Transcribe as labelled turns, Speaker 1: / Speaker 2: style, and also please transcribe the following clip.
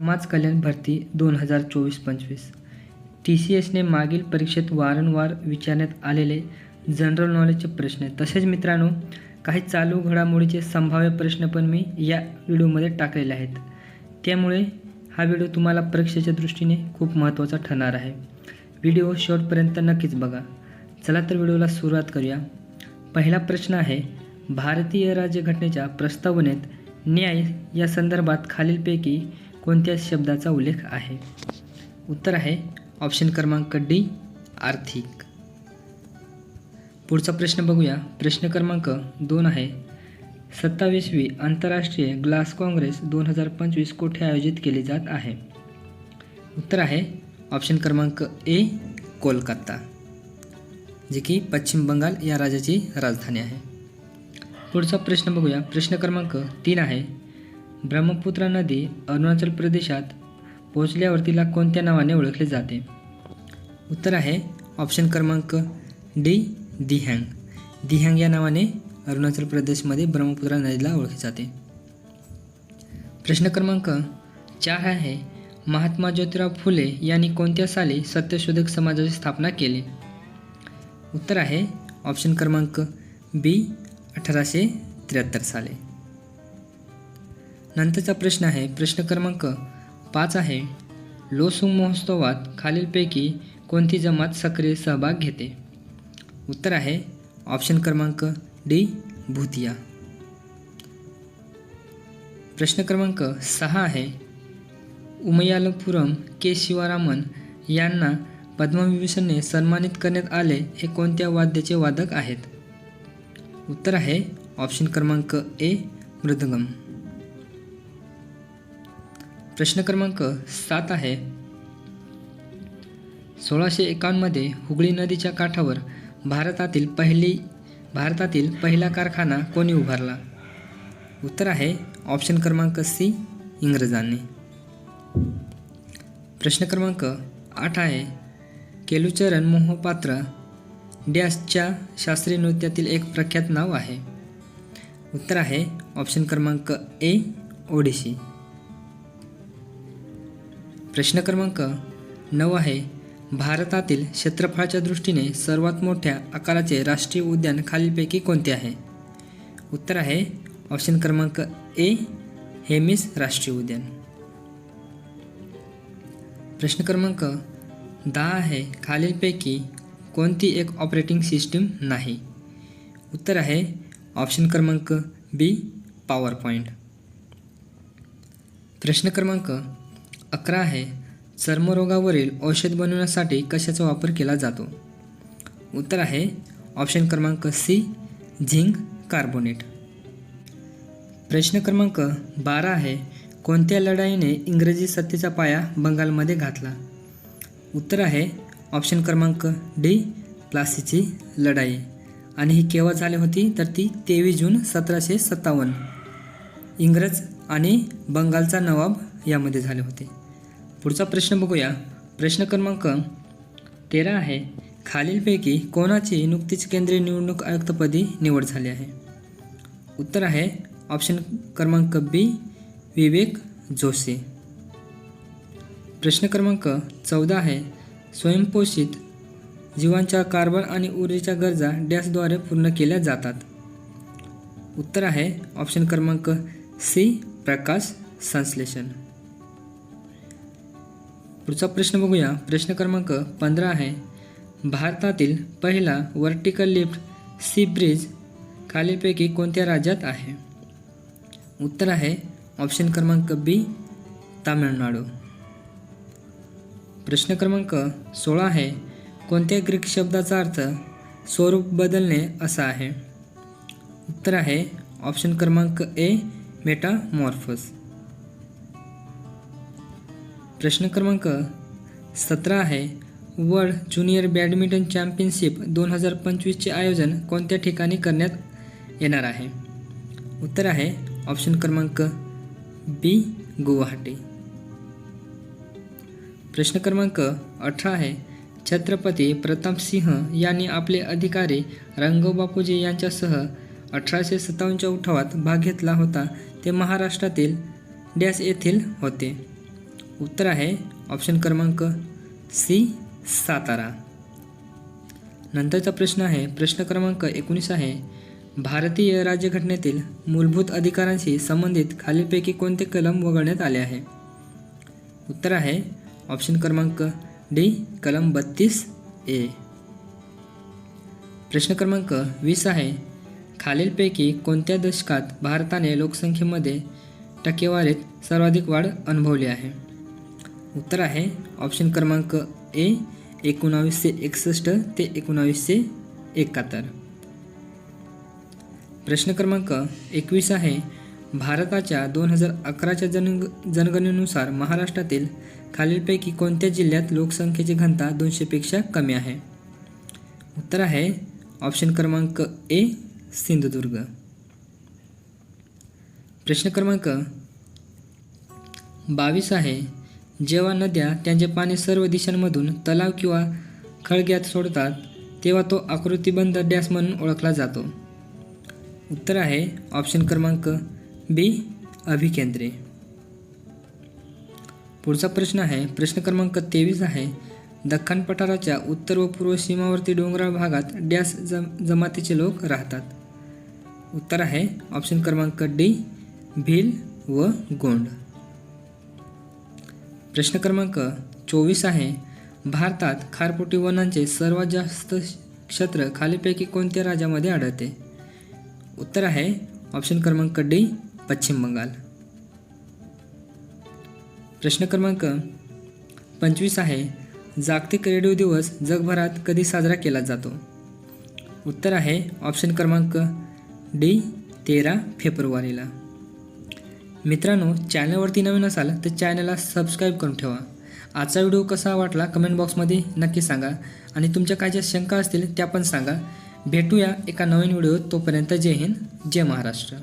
Speaker 1: समाज कल्याण भरती दोन हजार चोवीस पंचवीस. टी सी एसने मागील परीक्षेत वारंवार विचारण्यात आलेले जनरल नॉलेजचे प्रश्न तसेच मित्रांनो काही चालू घडामोडीचे संभाव्य प्रश्न पण मी या व्हिडिओमध्ये टाकलेले आहेत. त्यामुळे हा व्हिडिओ तुम्हाला परीक्षेच्या दृष्टीने खूप महत्त्वाचा ठरणार आहे. व्हिडिओ शेवटपर्यंत नक्कीच बघा. चला तर व्हिडिओला सुरुवात करूया. पहिला प्रश्न आहे भारतीय राज्यघटनेच्या प्रस्तावनेत न्याय या संदर्भात खालीलपैकी कोणत्या शब्दाचा उल्लेख आहे? उत्तर आहे ऑप्शन क्रमांक डी आर्थिक. पुढचा प्रश्न बघूया. प्रश्न क्रमांक दोन आहे सत्तावीसवी आंतरराष्ट्रीय ग्लास काँग्रेस दोन हजार पंचवीस कोठे आयोजित केली जात आहे? उत्तर आहे ऑप्शन क्रमांक ए कोलकाता जे की पश्चिम बंगाल या राज्याची राजधानी आहे. पुढचा प्रश्न बघूया. प्रश्न क्रमांक तीन आहे ब्रह्मपुत्रा नदी अरुणाचल प्रदेशात पोहोचल्यावर तिला कोणत्या नावाने ओळखले जाते? उत्तर आहे ऑप्शन क्रमांक डी दिहँग. दिहँग या नावाने अरुणाचल प्रदेशमध्ये ब्रह्मपुत्रा नदीला ओळखले जाते. प्रश्न क्रमांक चार आहे महात्मा ज्योतिराव फुले यांनी कोणत्या साली सत्यशोधक समाजाची स्थापना केली? उत्तर आहे ऑप्शन क्रमांक बी अठराशे त्र्याहत्तर साली. नंतरचा प्रश्न आहे. प्रश्न क्रमांक पाच आहे. लोसुंग महोत्सवात खालीलपैकी कोणती जमात सक्रिय सहभाग घेते? उत्तर आहे ऑप्शन क्रमांक डी भूतिया. प्रश्न क्रमांक सहा आहे. उमयालपुरम के शिवारामन यांना पद्मविभूषणने सन्मानित करण्यात आले हे कोणत्या वाद्याचे वादक आहेत? उत्तर आहे ऑप्शन क्रमांक ए मृदंगम. प्रश्न क्रमांक सात आहे. सोळाशे एकावन्नमध्ये हुगळी नदीच्या काठावर भारतातील पहिली भारतातील पहिला कारखाना कोणी उभारला? उत्तर आहे ऑप्शन क्रमांक सी इंग्रजांनी. प्रश्न क्रमांक आठ आहे केलुचरण मोहपात्र डॅशच्या शास्त्रीय नृत्यातील एक प्रख्यात नाव आहे. उत्तर आहे ऑप्शन क्रमांक ए ओडिशी प्रश्न क्रमांक नऊ आहे. भारतातील क्षेत्रफळाच्या दृष्टीने सर्वात मोठ्या आकाराचे राष्ट्रीय उद्यान खालीलपैकी कोणते आहे? उत्तर आहे ऑप्शन क्रमांक ए हेमिस राष्ट्रीय उद्यान. प्रश्न क्रमांक दहा आहे खालीलपैकी कोणती एक ऑपरेटिंग सिस्टीम नाही? उत्तर आहे ऑप्शन क्रमांक बी पॉवर पॉईंट प्रश्न क्रमांक अकरा आहे. चर्मरोगावरील औषध बनवण्यासाठी कशाचा वापर केला जातो? उत्तर आहे ऑप्शन क्रमांक सी झिंक कार्बोनेट. प्रश्न क्रमांक बारा आहे कोणत्या लढाईने इंग्रजी सत्तेचा पाया बंगालमध्ये घातला? उत्तर आहे ऑप्शन क्रमांक डी प्लासीची लढाई. आणि ही केव्हा झाली होती? तर ती तेवीस जून सतराशे सत्तावन्न. इंग्रज आणि बंगालचा नवाब यामध्ये झाले होते. पुढचा प्रश्न बघूया. प्रश्न क्रमांक तेरा आहे खालीलपैकी कोणाची नुकतीच केंद्रीय निवडणूक आयुक्तपदी निवड झाली आहे? उत्तर आहे ऑप्शन क्रमांक बी विवेक जोशी. प्रश्न क्रमांक चौदा आहे स्वयंपोषित जीवांच्या कार्बन आणि ऊर्जेच्या गरजा डॅशद्वारे पूर्ण केल्या जातात. उत्तर आहे ऑप्शन क्रमांक सी प्रकाश संश्लेषण. पुढचा प्रश्न बघूया. प्रश्न क्रमांक पंधरा आहे. भारतातील पहिला वर्टिकल लिफ्ट सी ब्रिज खालीलपैकी कोणत्या राज्यात आहे? उत्तर आहे ऑप्शन क्रमांक बी तामिळनाडू. प्रश्न क्रमांक सोळा आहे. कोणत्या ग्रीक शब्दाचा अर्थ स्वरूप बदलणे असा आहे? उत्तर आहे ऑप्शन क्रमांक ए मेटामॉर्फस प्रश्न क्रमांक सतरा आहे. वर्ल्ड ज्युनियर बॅडमिंटन चॅम्पियनशिप दोन हजार पंचवीसचे आयोजन कोणत्या ठिकाणी करण्यात येणार आहे? उत्तर आहे ऑप्शन क्रमांक बी गुवाहाटी. प्रश्न क्रमांक अठरा आहे. छत्रपती प्रतापसिंह यांनी आपले अधिकारी रंगबापूजी यांच्यासह अठराशे सत्तावन्नच्या उठावात भाग घेतला होता ते महाराष्ट्रातील डॅश येथील होते. उत्तर आहे ऑप्शन क्रमांक सी सातारा. नंतरचा प्रश्न आहे प्रश्न क्रमांक एकोणीस आहे भारतीय राज्यघटनेतील मूलभूत अधिकारांशी संबंधित खालीलपैकी कोणते कलम वगळण्यात आले आहे? उत्तर आहे ऑप्शन क्रमांक डी कलम बत्तीस ए. प्रश्न क्रमांक वीस आहे खालीलपैकी कोणत्या दशकात भारताने लोकसंख्येमध्ये टक्केवारीत सर्वाधिक वाढ अनुभवली आहे? उत्तर आहे. ऑप्शन क्रमांक ए एकोणावीसशे एकसष्ट ते एकोणावीसशे एकाहत्तर. प्रश्न क्रमांक एकवीस आहे. भारताच्या दोन हजार अकराच्या जन जनगणनेनुसार महाराष्ट्रातील खालीलपैकी कोणत्या जिल्ह्यात लोकसंख्येची घनता दोनशेपेक्षा कमी आहे? उत्तर आहे. ऑप्शन क्रमांक ए सिंधुदुर्ग. प्रश्न क्रमांक बावीस आहे. जेव्हा नद्या त्यांचे पाणी सर्व दिशांमधून तलाव किंवा खळग्यात सोडतात तेव्हा तो आकृतीबंध डॅस म्हणून ओळखला जातो. उत्तर आहे ऑप्शन क्रमांक बी अभिकेंद्रे. पुढचा प्रश्न आहे प्रश्न क्रमांक तेवीस आहे. दख्खन पठाराच्या उत्तर व पूर्व सीमावर्ती डोंगराळ भागात डॅस जम जमातीचे लोक राहतात. उत्तर आहे ऑप्शन क्रमांक डी भील व गोंड. प्रश्न क्रमांक चोवीस आहे. भारतात खारपोटी वनांचे सर्वात जास्त क्षेत्र खालीपैकी कोणत्या राज्यामध्ये आढळते? उत्तर आहे ऑप्शन क्रमांक डी पश्चिम बंगाल. प्रश्न क्रमांक पंचवीस आहे. जागतिक रेडिओ दिवस जगभरात कधी साजरा केला जातो? उत्तर आहे ऑप्शन क्रमांक डी तेरा फेब्रुवारीला. मित्रांनो चॅनलवरती नवीन असाल तर चॅनलला सबस्क्राईब करून ठेवा. आजचा व्हिडिओ कसा वाटला कमेंट बॉक्समध्ये नक्की सांगा. आणि तुमच्या काय ज्या शंका असतील त्या पण सांगा. भेटूया एका नवीन व्हिडिओत. तोपर्यंत जय हिंद जय महाराष्ट्र.